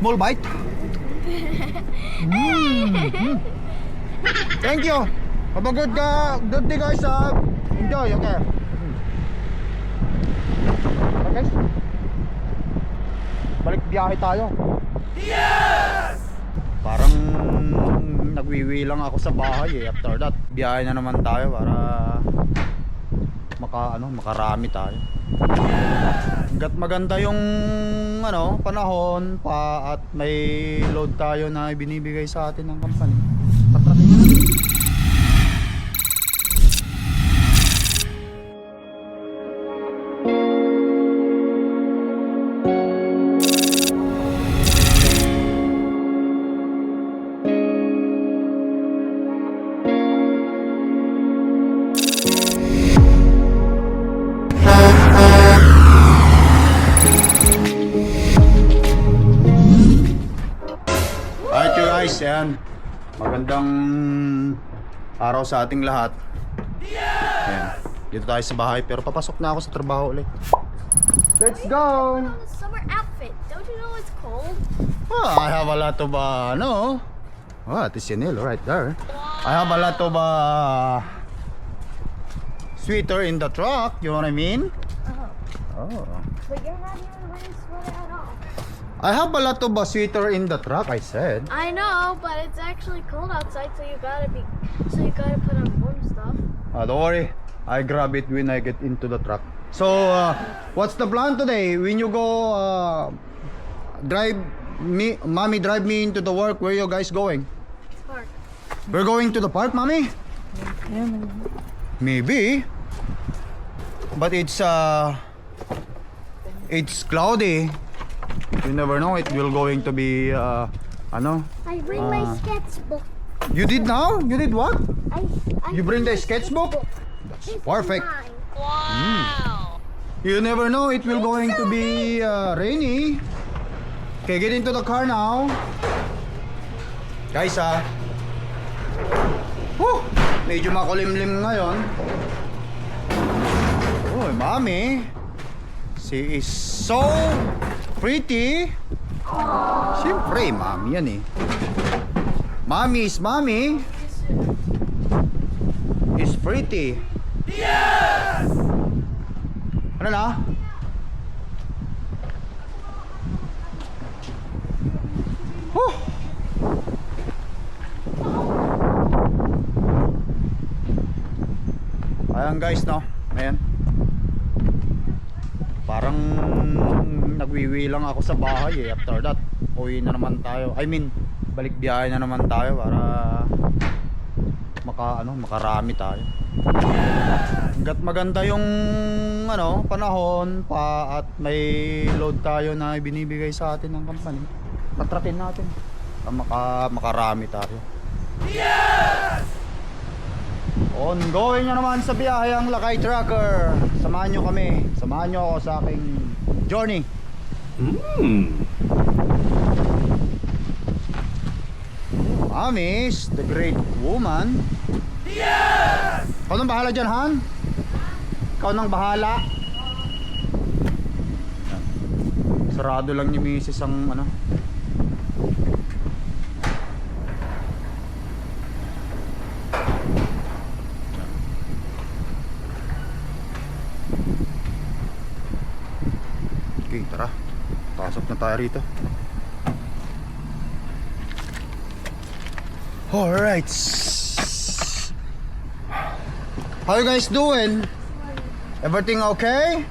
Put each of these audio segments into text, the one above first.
Small bite? Mm. Thank you. Have a good, uh, good day guys. Uh, enjoy, okay. Okay guys. Balik biyahe tayo. Yes! Parang nagwiwi lang ako sa bahay eh. After that, biyahe na naman tayo para maka ano, makarami tayo. Hanggat maganda yung ano, panahon pa at may load tayo na binibigay sa atin ng company. Patratin na. Alright you guys, yan. Magandang araw sa ating lahat. Ayan. Dito tayo sa bahay pero papasok na ako sa trabaho ulit. Let's go! summer outfit. Don't you know it's cold? Oh, I have a lot of uh, ano. Oh, it is Chanel right there. I have a lot of uh, sweater in the truck. You know what I mean? Oh. Oh. But you're not even wearing sweater. I have a lot of uh, sweater in the truck. I said. I know, but it's actually cold outside, so you gotta be, so you gotta put on warm stuff. Uh, don't worry, I grab it when I get into the truck. So, uh, what's the plan today? When you go uh, drive me, mommy, drive me into the work. Where you guys going? Park. We're going to the park, mommy. Maybe. Maybe, but it's uh, it's cloudy. You never know. It will going to be uh, ano? I bring my Ah. sketchbook. You did now? You did what? I, I You bring the sketchbook? That's perfect. You never know, it will going to be uh, rainy. Okay, get into the car now. Guys, ah. Whew, medyo makulimlim ngayon. Oh, mami. She is so pretty. Siyempre, mami yan eh. Mami is mami. Is pretty. Ano na? Huh. Ayan guys no. Ayan. Parang nagwiwi lang ako sa bahay eh. After that, uwi na naman tayo. I mean, balik biyahe na naman tayo para maka ano, makarami tayo. Hanggat maganda yung ano, panahon pa at may load tayo na binibigay sa atin ng company. Patratin natin. Para maka, makarami tayo. Yes! Ongoing na naman sa biyahe ang Lakay Tracker. Samahan nyo kami. Samahan nyo ako sa aking journey. Amis, the great woman. Ikaw nang bahala dyan, Han? Ikaw nang bahala. Sarado lang ni Mrs. ang ano. Okay, tara. Pasok na tayo rito. Alright. How you guys doing? Everything okay?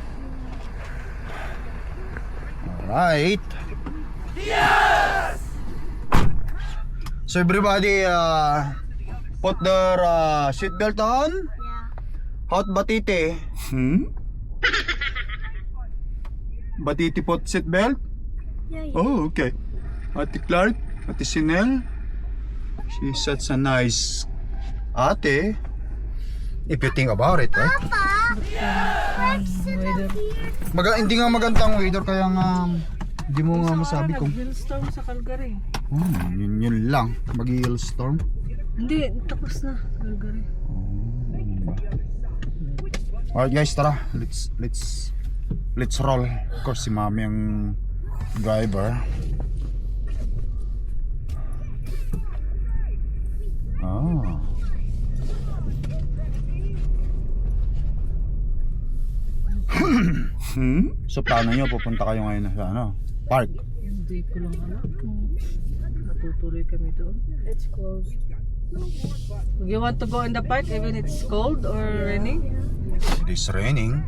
Alright. Yes! So everybody uh, put their uh, seatbelt on. Yeah. Hot Batite. Hmm? Batiti put seatbelt? Yeah, yeah. Oh, okay. Ate Clark, Ate Sinel. She's such a nice ate. If you think about it, right? Papa! Maga, hindi nga magandang weather kaya nga hindi mo nga masabi kung Hailstorm sa Calgary. hmm, yun, yun lang mag storm Hindi, tapos na. Calgary. Alright guys, tara. Let's let's let's roll. Of course si Mami ang driver. Ah. Hmm? so paano nyo pupunta kayo ngayon sa ano park? Hindi ko lang alam matutuloy kami doon. It's closed. You want to go in the park even it's cold or raining? It is raining.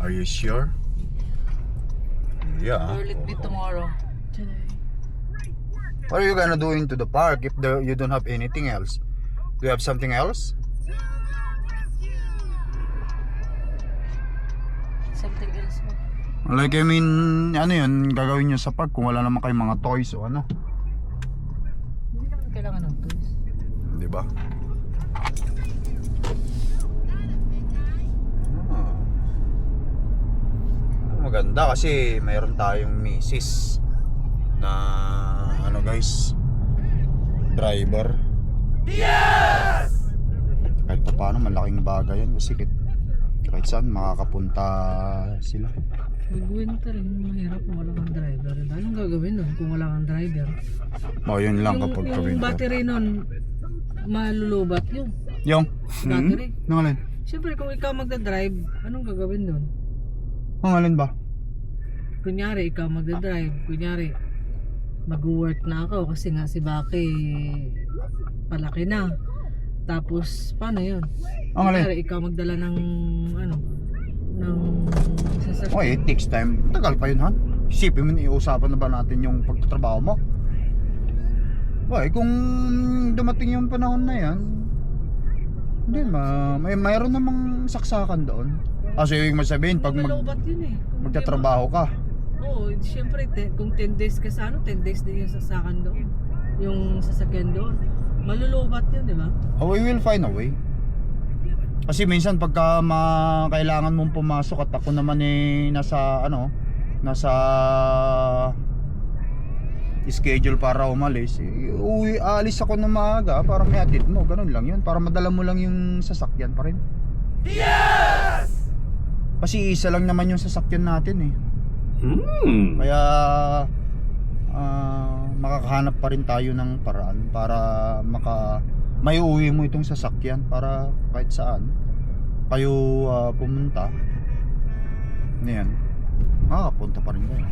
Are you sure? Yeah. Or will it be tomorrow? Today. What are you gonna do into the park if the, you don't have anything else? Do you have something else? Something else? Like I mean, ano yun, gagawin nyo sa park kung wala naman kayong mga toys o ano. Hindi naman kailangan ng toys. Di ba? Ah. Maganda kasi mayroon tayong misis na ano guys driver. Yes! Kahit pa paano malaking bagay yan kasi kahit, kahit saan makakapunta sila. Pag winter, yung mahirap kung wala kang driver. Anong gagawin nun kung wala kang driver? O yun lang yung, kapag yung ka-winter. battery nun, malulubat yun. Yung? Battery. Nang alin? Siyempre, kung ikaw magdadrive, anong gagawin nun? Nang alin ba? Kunyari, ikaw magdadrive. Kunyari, mag-work na ako kasi nga si Baki palaki na. Tapos, paano yun? Alin? Kunyari, ikaw magdala ng, ano, ng sasakyan. Okay, it takes time. Tagal pa yun, ha? Isipin mo, iusapan na ba natin yung pagtatrabaho mo? Okay, kung dumating yung panahon na yan, hindi, ma may mayroon namang saksakan doon. Ah, so ibig mo sabihin, pag mag, eh. Magtatrabaho ka, Oo, siyempre, te- kung 10 days ka sa ano, 10 days din yung sasakan doon. Yung sasakyan doon. Malulubat yun, di ba? oh, we will find a way. Kasi minsan pagka ma kailangan mong pumasok at ako naman eh nasa ano, nasa schedule para umalis, eh, uwi, aalis ako ng maaga para may atid mo, ganun lang yun, para madala mo lang yung sasakyan pa rin. Yes! Kasi isa lang naman yung sasakyan natin eh. Kaya ah, makakahanap pa rin tayo ng paraan para maka may uwi mo itong sasakyan para kahit saan kayo ah, pumunta. Ano yan? Makakapunta pa rin kayo.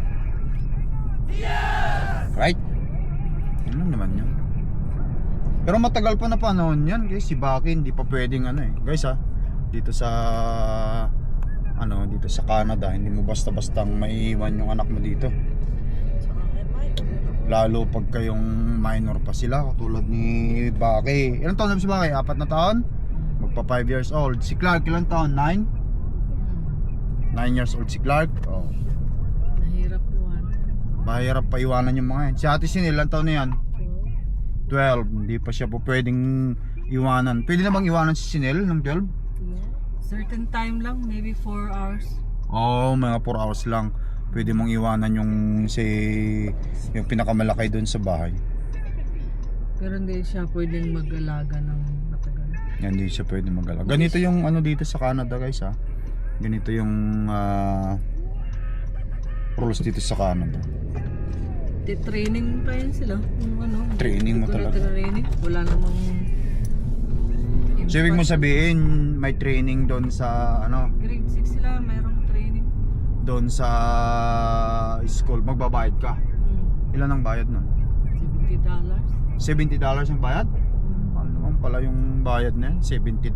Right? Yun lang naman yun. Pero matagal pa na panahon yan guys. Si Baki hindi pa pwedeng ano eh. Guys ha, dito sa ano dito sa Canada hindi mo basta-bastang maiiwan yung anak mo dito lalo pag kayong minor pa sila katulad ni Baki ilang taon na ba si Baki? apat na taon? magpa 5 years old si Clark ilang taon? 9? 9 years old si Clark oh. Mahirap yun. mahirap pa iwanan yung mga yan si Ate Sin ilang taon na yan? 12 hindi pa siya po pwedeng iwanan pwede na bang iwanan si Sinel ng 12? Certain time lang, maybe 4 hours. Oo, oh, mga 4 hours lang. Pwede mong iwanan yung si yung pinakamalaki doon sa bahay. Pero hindi siya pwedeng mag-alaga ng matagal. Hindi siya pwede magala. Ganito yung ano dito sa Canada, guys, ha. Ganito yung ah, rules dito sa Canada. Training pa yan sila. Yung ano, Training mo talaga. Training. Wala namang... So ibig mo sabihin may training doon sa ano, Grade 6 sila, mayroong training. doon sa school magbabayad ka. Hmm. Ilan ang bayad nun? $70. $70 ang bayad? Hmm. Ano naman pala yung bayad na yan? $70.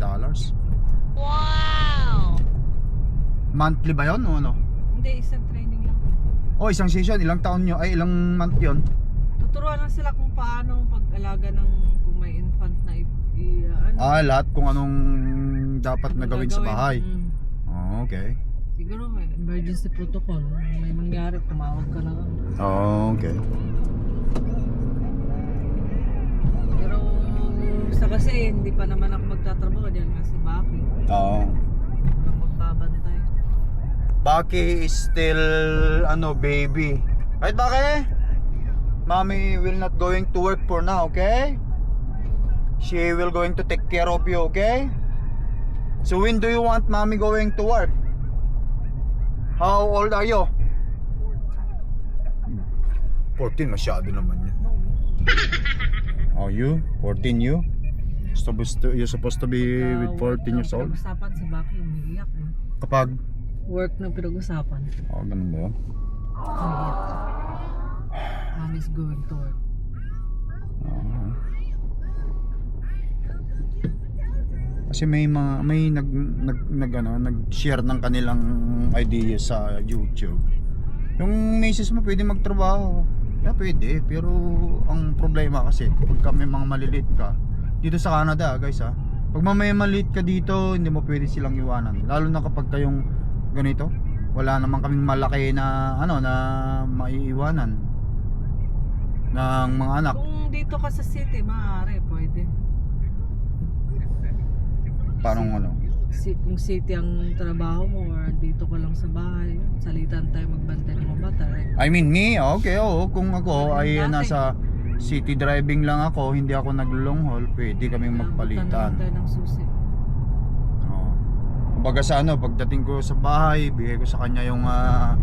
Monthly ba yun o ano? Hindi, isang training lang. O isang session, ilang taon nyo, ay ilang month yun? Tuturuan lang sila kung paano pag-alaga ng ano, Ah, lahat kung anong dapat na gawin sa bahay. Oh, okay. Siguro may emergency protocol. May mangyari, tumawag ka lang. Oh, okay. Pero sa kasi hindi pa naman ako magtatrabaho diyan nga si Baki. Oo. Nang magbabantay. Baki is still, ano, baby. Right, Baki? Mommy will not going to work for now, okay? She will going to take care of you, okay? So when do you want mommy going to work? How old are you? 14, masyado naman yan. Oh, you? 14 you? Supposed to, you're supposed to be with 14 years old. Pinag-usapan si Baki, umiiyak eh. Kapag, Work na pinag-usapan. oh, ganun ba yun? Umiiyak. Mommy's going to work. Oo. Kasi may mga may nag nag, nag ano, nag-share ng kanilang idea sa YouTube. Yung misis mo pwede magtrabaho. Yeah, pwede, pero ang problema kasi ka may mga maliliit ka dito sa Canada, guys ha. Pag may maliit ka dito, hindi mo pwede silang iwanan. Lalo na kapag kayong ganito, wala naman kaming malaki na ano na maiiwanan ng mga anak. Kung dito ka sa city, maaari, pwede. Parang ano? Si, kung city ang trabaho mo or dito ka lang sa bahay, salitan tayo magbantay ng mga bata. Eh. I mean me, okay, oo. Kung ako ay Dati. nasa city driving lang ako, hindi ako nag-long haul, pwede kaming magpalitan. Tayo ng susi. Oo. Kumbaga sa ano, pagdating ko sa bahay, bigay ko sa kanya yung ah,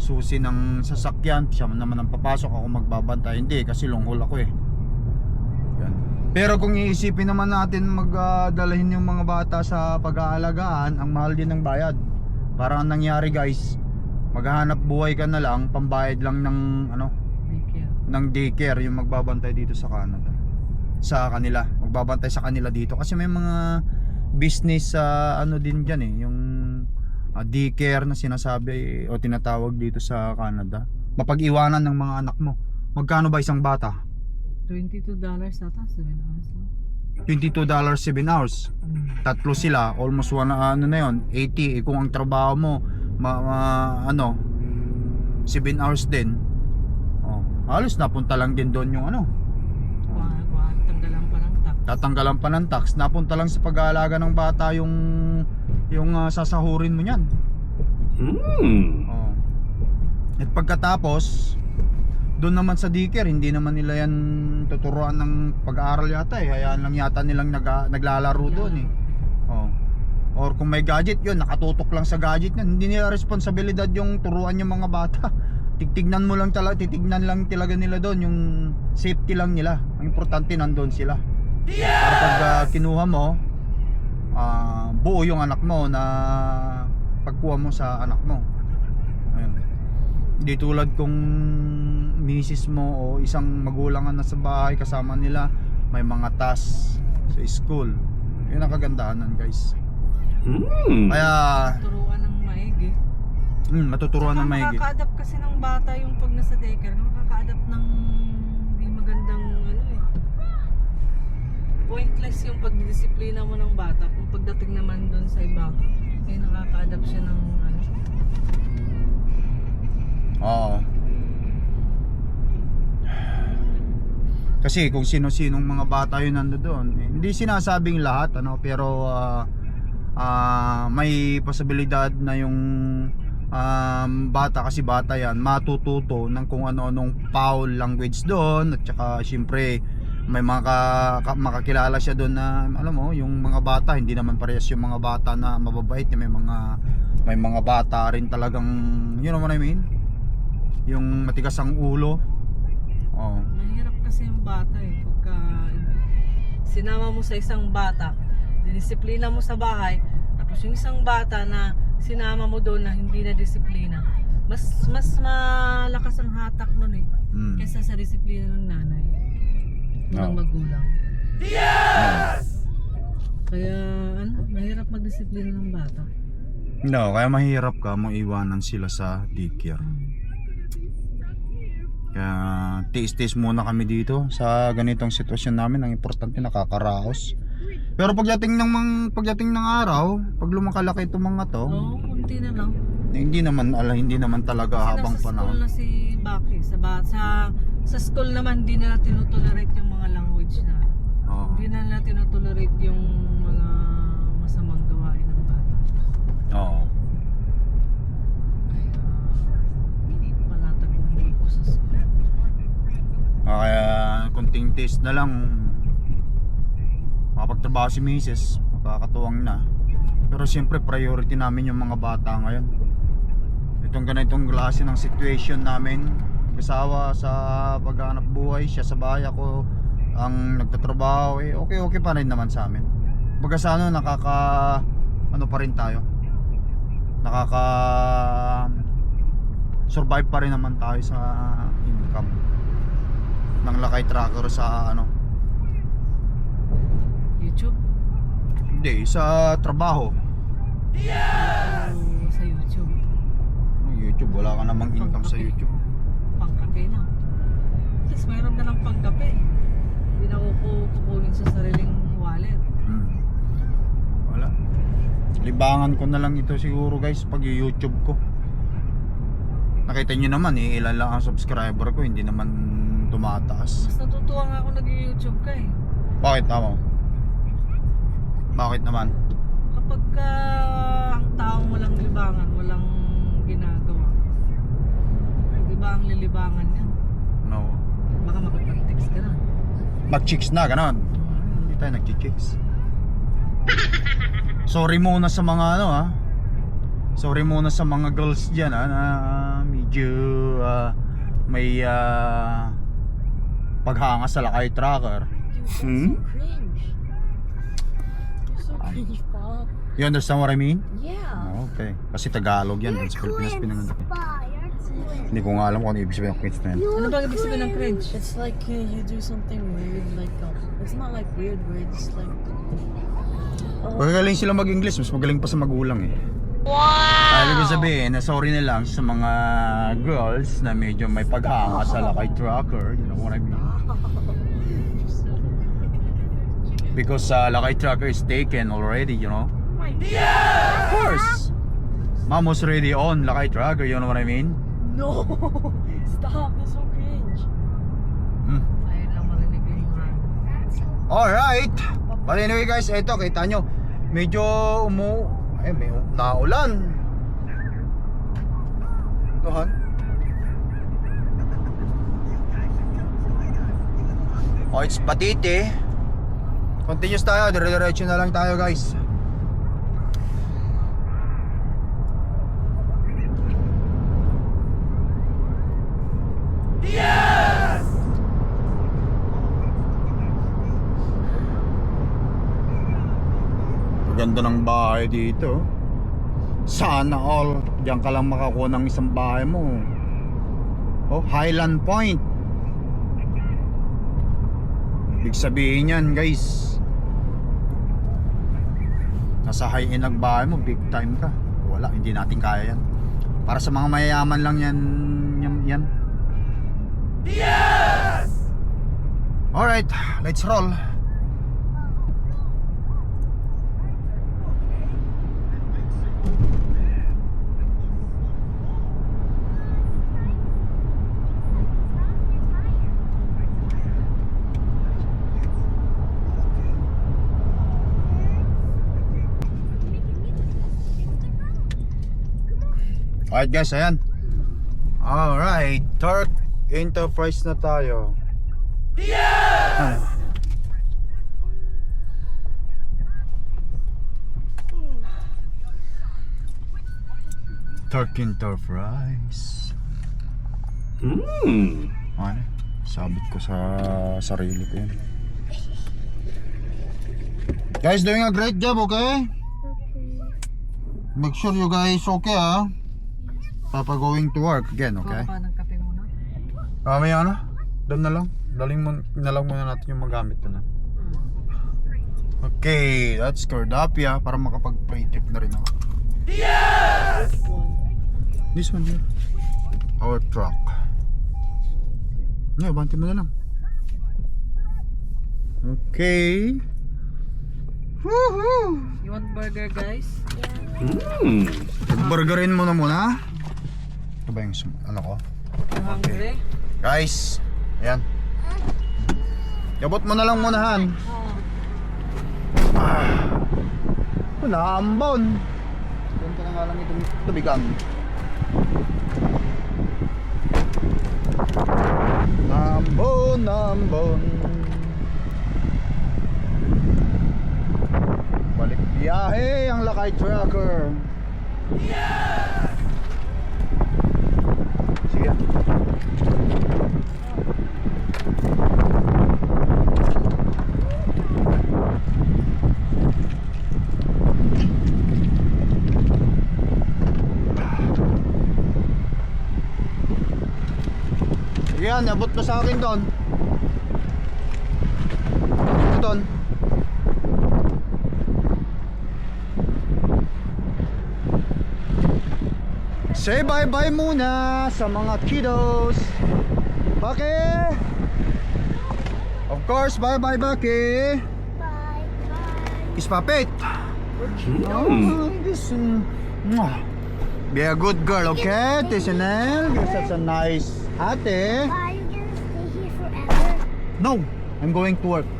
susi ng sasakyan, siya naman ang papasok, ako magbabantay. Hindi, kasi long haul ako eh. Yan. Pero kung iisipin naman natin magdalahin yung mga bata sa pag-aalagaan, ang mahal din ng bayad. Parang ang nangyari guys, maghahanap buhay ka na lang, pambayad lang ng ano, Daycare. ng daycare yung magbabantay dito sa Canada sa kanila magbabantay sa kanila dito kasi may mga business sa ano din dyan eh yung ah, daycare na sinasabi o tinatawag dito sa Canada mapag-iwanan ng mga anak mo magkano ba isang bata? $22 ata, 7 hours lang. $22 7 hours Mm. tatlo sila almost one ano na yon 80 eh, kung ang trabaho mo ma, ma- ano 7 hours din oh, halos napunta lang din doon yung ano Kuha, kuha, tanggalan pa ng tax. tatanggalan pa ng tax napunta lang sa pag-aalaga ng bata yung yung ah, sasahurin mo niyan Hmm. oh. at pagkatapos doon naman sa daycare hindi naman nila yan tuturuan ng pag-aaral yata eh. Hayaan lang yata nilang nag, naglalaro doon eh. Oh. or kung may gadget yun nakatutok lang sa gadget niyan. Hindi nila responsibilidad yung turuan yung mga bata. Titignan mo lang talaga titignan lang talaga nila doon yung safety lang nila. Ang importante nandoon sila. Para pag ah, kinuha mo ah, buo yung anak mo na pagkuha mo sa anak mo. Hindi tulad kung misis mo o isang magulang na sa bahay kasama nila may mga task sa school yun ang kagandahan nun guys Hmm. kaya Turuan ng maigi. mm, matuturuan ng Saka maigi Makaka-adapt kasi ng bata yung pag nasa daycare, makaka-adapt ng hindi magandang ano eh. Pointless yung pagdidisiplina mo ng bata kung pagdating naman doon sa iba, eh nakaka-adapt siya ng ano. Oo. Kasi kung sino-sinong mga bata yun nando doon, eh, hindi sinasabing lahat ano, pero ah, ah, may posibilidad na yung um, bata kasi bata yan matututo ng kung ano-anong foul language doon at saka syempre may mga ka- makakilala siya doon na alam mo yung mga bata hindi naman parehas yung mga bata na mababait may mga may mga bata rin talagang you know what I mean yung matigas ang ulo oh Mahirap kasi yung bata eh. Pagka sinama mo sa isang bata, dinisiplina mo sa bahay, tapos yung isang bata na sinama mo doon na hindi na disiplina, mas mas malakas ang hatak nun eh. mm. Kesa sa disiplina ng nanay. Ng Oo. magulang. Kaya ano, mahirap magdisiplina ng bata. no kaya mahirap ka maiwanan sila sa daycare Mm. Kaya tiis-tiis muna kami dito sa ganitong sitwasyon namin. Ang importante nakakaraos. Pero pagdating ng mga pagdating ng araw, pag lumakalaki itong mga to, Oo, kunti na lang. hindi naman ala hindi naman talaga Kasi habang nasa school panahon. na si Baki. Sa, ba, sa, sa school naman, di nila tinutolerate yung mga language na. Oo. Hindi na nila tinutolerate yung mga masamang gawain ng bata. Oo. Kaya, palatag yung buhay ko sa school. Ah, Kaya kunting taste na lang makapagtrabaho si Mrs. Makakatuwang na. Pero siyempre priority namin yung mga bata ngayon. Itong ganitong klase ng situation namin. Kasawa sa paghanap buhay, siya sa bahay ako ang nagtatrabaho eh okay okay pa rin naman sa amin. Baga sa ano nakaka ano pa rin tayo. Nakaka survive pa rin naman tayo sa income ng lakay tracker sa ano YouTube? hindi sa trabaho O sa YouTube? Ano, YouTube wala ka namang income sa YouTube Pangkape na. At least mayroon ka ng pangkape. Hindi na ako kukunin sa sariling wallet. Hmm. Wala. Libangan ko na lang ito siguro guys pag YouTube ko. Nakita nyo naman eh, ilan lang ang subscriber ko, hindi naman tumataas. Mas natutuwa nga ako nag-YouTube ka eh. Bakit tama? Bakit naman? Kapag ka ang taong walang libangan, walang ginagawa. Di ba ang lilibangan yan? No. Baka makipag-text ka na. Mag-chicks na, ganon. Hindi tayo nag-chicks. Sorry muna sa mga ano ha. Sorry muna sa mga girls dyan ha, na medyo ah, may ah, paghanga sa lakay tracker. Hmm? Cringe. You're so cringe, Bob. You understand what I mean? Yeah. Oh, okay. Kasi Tagalog yan. Dun sa Pilipinas pinangalan. Hindi ko nga alam kung ano ibig sabihin ng cringe na yan. Ano ba ibig sabihin ng cringe? It's like uh, you do something weird, like uh, it's not like weird weird. It's like Magagaling sila mag-English, mas magaling pa sa magulang eh. Wow! Ibig ko sabihin, na sorry na lang sa mga girls na medyo may paghanga sa lakay trucker. You know what I mean? Because uh, lakay trucker is taken already, you know? Of course! Mom was already on lakay trucker, you know what I mean? no, stop. That's so cringe. Hmm. Ayun lang marinig yung Alright. But anyway guys, eto kita nyo. Medyo umu... Ay, may naulan. Tuhan. Oh, it's Patite. Continuous tayo, dire-diretso na lang tayo guys. Ganda ng bahay dito. Sana all. Diyan ka lang makakuha ng isang bahay mo. Oh, Highland Point. Ibig sabihin yan, guys. Nasa high-end ang bahay mo, big time ka. Wala, hindi natin kaya yan. Para sa mga mayayaman lang yan. Yan. yan. Yes! Alright, let's roll. Alright guys, ayan. Alright, Turk Enterprise na tayo. Yeah! Turk Enterprise. Mmm. Ano? Sabit ko sa sarili ko yun. Guys, doing a great job, okay? Make sure you guys okay, ah. Papa going to work again, okay? Kuha ka ng kape muna. Ah, may ano? Doon na lang. Daling mo, na lang muna natin yung magamit na. Okay, that's Cordapia para makapag-play trip na rin ako. This one here. Our truck. Yeah, banti mo na lang. Okay. Woohoo! You want burger guys? Mmm. Burgerin mo na muna. Ba yung ano ko? Hungry? Guys, ayan. Yabot mo na lang munahan. Ah. Oh, naambon. Doon ka na nga lang itong tubigan. Naambon, naambon. Balik biyahe ang lakay tracker kuya. Yan, abot pa sa akin doon. Say bye-bye muna sa mga kiddos. Baki! Of course, bye-bye Baki. Bye. Bye. Kiss Papit. This, mm. Be a good girl, okay? Tisanel, you're such a nice ate. Are you gonna stay here forever? No, I'm going to work.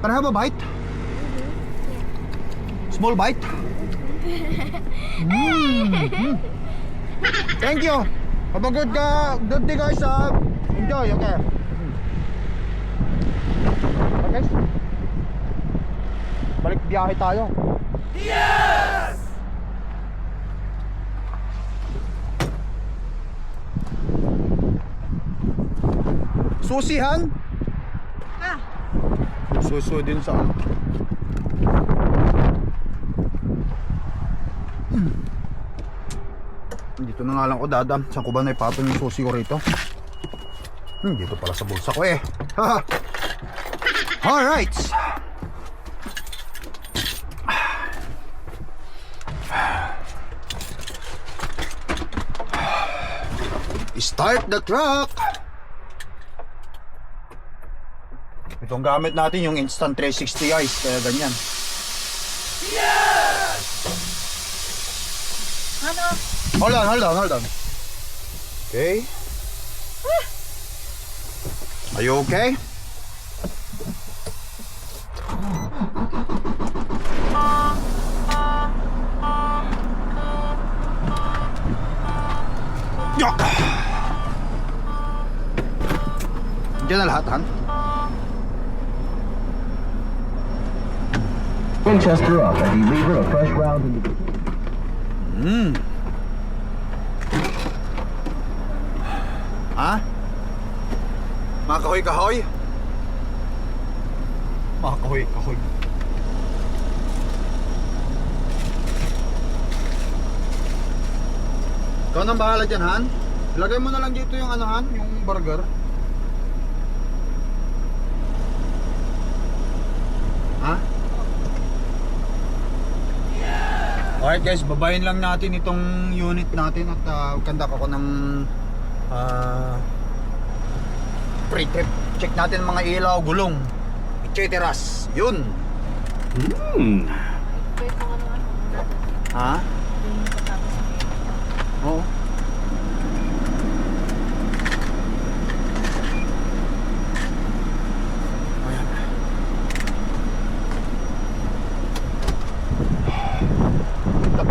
Can I have a bite? Small bite? Mm. Thank you. Have a good, uh, good day guys. Uh, enjoy, okay? Okay. Balik biyahe tayo. Susihan? Ah. Suso din sa ano. Dito na nga lang ko dadam. Saan ko ba na ipatong yung susi ko rito? Hmm, dito pala sa bulsa ko eh. Haha. Alright. Start the truck. Itong gamit natin yung Instant 360 guys, kaya ganyan. Ano? Hold on, hold on, hold on. Okay. Are you okay? Yak! Diyan na lahat, Han? Winchester up and deliver a fresh round in the Hmm. Ha? Mga kahoy-kahoy? Mga kahoy-kahoy. Ikaw nang bahala dyan, Han? Ilagay mo na lang dito yung ano, Han? Yung burger. Ha? Alright guys, babayin lang natin itong unit natin at uh, kandak ako ng uh, free trip. Check natin mga ilaw, gulong, etc. Yun. Hmm. Ha? Oo.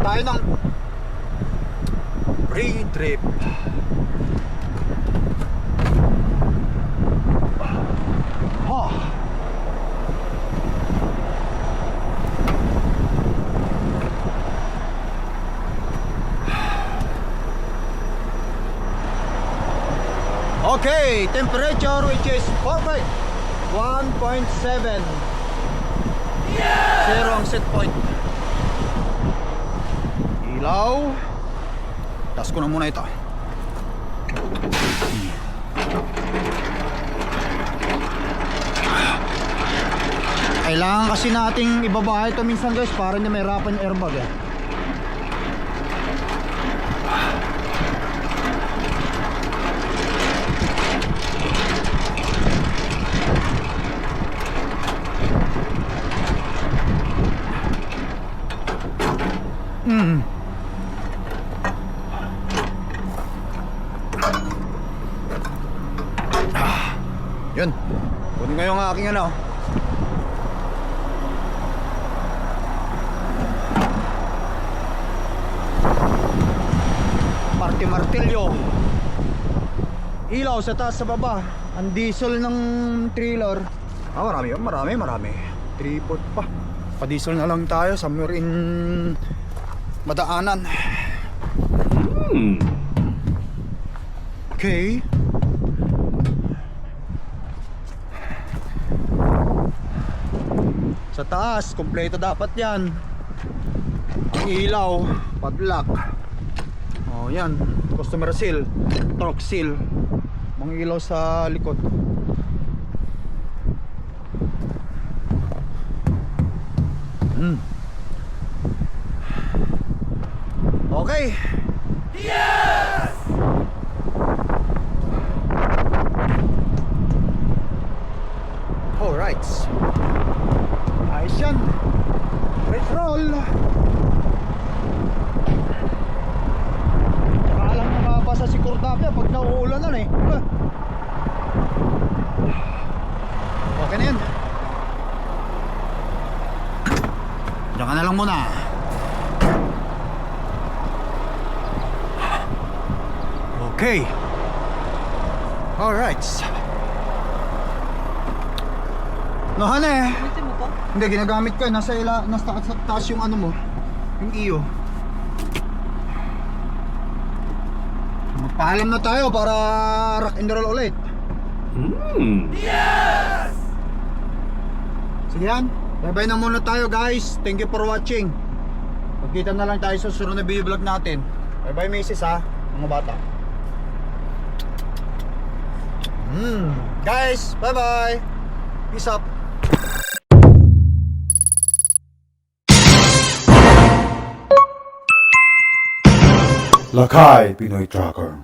Tayo ng free trip. Ha. Okay, temperature which is perfect. 1.7. Zero ang set point. Ilaw. Tas ko na muna ito. Kailangan kasi nating ibaba ito minsan guys para na may rapan yung airbag eh. Mm. Ah, yun. Kunin ko yung aking ano. Parte martilyo. Ilaw sa taas sa baba. Ang diesel ng trailer. Ah, marami yun. Marami, marami. Tripod pa. Pa-diesel na lang tayo. Somewhere in madaanan. Hmm. Okay. Sa taas, kompleto dapat yan. Ang ilaw, padlock. Oh, yan. Customer seal, torque seal. Ang ilaw sa likod. Hmm. Okay. Yes! Alright. Ayos yan. Let's roll. Saka lang mababasa si Cordapia pag nauulan na eh. Diba? Okay na yan. Diyan ka na lang muna. Okay. Alright. Nahan eh. Ulitin mo to? Hindi, ginagamit ko eh. Nasa, ila, nasa taas, taas yung ano mo. Yung iyo. Magpaalam na tayo para rock and roll ulit. Hmm. Sige yan. Bye-bye na muna tayo guys. Thank you for watching. Pagkita na lang tayo sa susunod na video vlog natin. Bye-bye Mrs. ha, mga bata. Hmm. Guys, bye-bye. Peace up. Lakay Pinoy Tracker